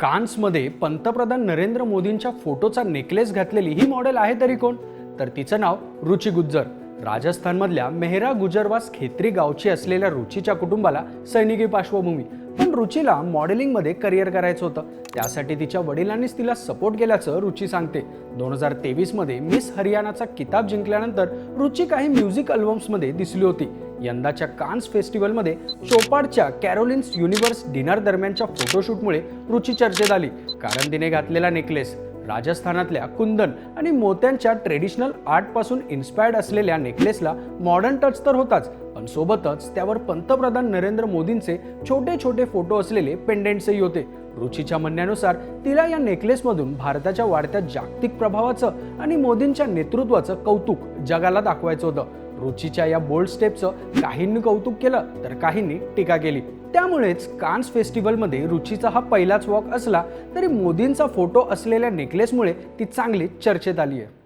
कान्समध्ये पंतप्रधान नरेंद्र मोदींच्या फोटोचा नेकलेस घातलेली ही मॉडेल आहे तरी कोण? तर तिचं नाव रुची गुज्जर. राजस्थानमधल्या मेहरा गुजरवास खेत्री गावची असलेल्या रुचीच्या कुटुंबाला सैनिकी पार्श्वभूमी. पण रुचीला मॉडेलिंगमध्ये करिअर करायचं होतं. त्यासाठी तिच्या वडिलांनीच तिला सपोर्ट केल्याचं रुची सांगते. दोन हजार तेवीसमध्ये मिस हरियाणाचा किताब जिंकल्यानंतर रुची काही म्युझिक अल्बम्समध्ये दिसली होती. यंदाच्या कान्स फेस्टिवलमध्ये चोपाडच्या कॅरोलिन्स युनिव्हर्स डिनर दरम्यानच्या फोटोशूटमुळे रुची चर्चेत आली. कारण तिने घातलेला नेकलेस राजस्थानातल्या कुंदन आणि मोत्यांच्या ट्रेडिशनल आर्टपासून इन्स्पायर्ड असलेल्या नेकलेसला मॉडर्न टच तर होताच पण सोबतच त्यावर पंतप्रधान नरेंद्र मोदींचे छोटे छोटे फोटो असलेले पेंडेंट्सही होते. रुचीच्या म्हणण्यानुसार तिला या नेकलेसमधून भारताच्या वाढत्या जागतिक प्रभावाचं आणि मोदींच्या नेतृत्वाचं कौतुक जगाला दाखवायचं होतं. रुचीच्या या बोल्ड स्टेपचं काहींनी कौतुक केलं तर काहींनी टीका केली. त्यामुळेच कान्स फेस्टिवलमध्ये रुचीचा हा पहिलाच वॉक असला तरी मोदींचा फोटो असलेल्या नेकलेसमुळे ती चांगली चर्चेत आली आहे